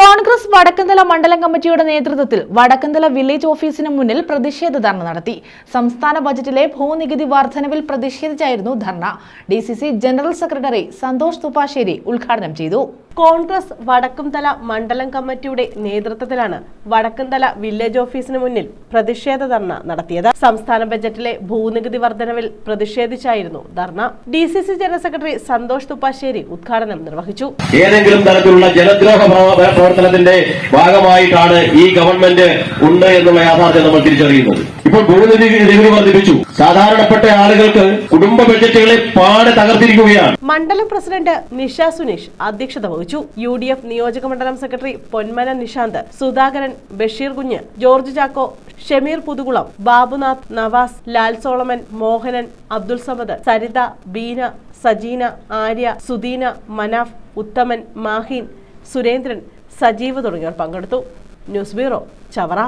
കോൺഗ്രസ് വടക്കന്തല മണ്ഡലം കമ്മിറ്റിയുടെ നേതൃത്വത്തിൽ വടക്കന്തല വില്ലേജ് ഓഫീസിന് മുന്നിൽ പ്രതിഷേധ ധർണ നടത്തി. സംസ്ഥാന ബജറ്റിലെ ഭൂനികുതി വർധനവിൽ പ്രതിഷേധിച്ചായിരുന്നു ധർണ. D general secretary Santhosh Thuppassery ഉദ്ഘാടനം ചെയ്തു. കോൺഗ്രസ് വടക്കുംതല മണ്ഡലം കമ്മിറ്റിയുടെ നേതൃത്വത്തിലാണ് വടക്കുംതല വില്ലേജ് ഓഫീസിന് മുന്നിൽ പ്രതിഷേധ ധർണ നടത്തിയത്. സംസ്ഥാന ബജറ്റിലെ ഭൂനികുതി വർധനവിൽ പ്രതിഷേധിച്ചായിരുന്നു ധർണ. D C C general secretary Santhosh Thuppassery ഉദ്ഘാടനം നിർവഹിച്ചു. ഏതെങ്കിലും തരത്തിലുള്ള ജലദ്രോഹ പ്രവർത്തനത്തിന്റെ ഭാഗമായിട്ടാണ് ഈ ഗവൺമെന്റ് ഉണ്ട് എന്നുള്ള യാഥാർത്ഥ്യം നമ്മൾ തിരിച്ചറിയുന്നത്. ഇപ്പോൾ ഭൂനികുതി നികുതി വർദ്ധിപ്പിച്ചു സാധാരണപ്പെട്ട ആളുകൾക്ക് കുടുംബ ബജറ്റുകളെ പാടെ തകർത്തിരിക്കുകയാണ്. മണ്ഡലം പ്രസിഡന്റ് നിഷ സുനീഷ് അധ്യക്ഷത വഹിച്ചു യു ഡി എഫ് നിയോജക മണ്ഡലം secretary Ponmana Nishanth Sudhakaran Basheer Kunju George Chacko Shameer Puthukulam Babunath Navas Lal Solomon Mohanan Abdul Samad Saritha Beena Sajeena Arya Sudeena Manaf Uthaman Maheen Surendran Sajeev തുടങ്ങിയവർ പങ്കെടുത്തു. News bureau Chavara.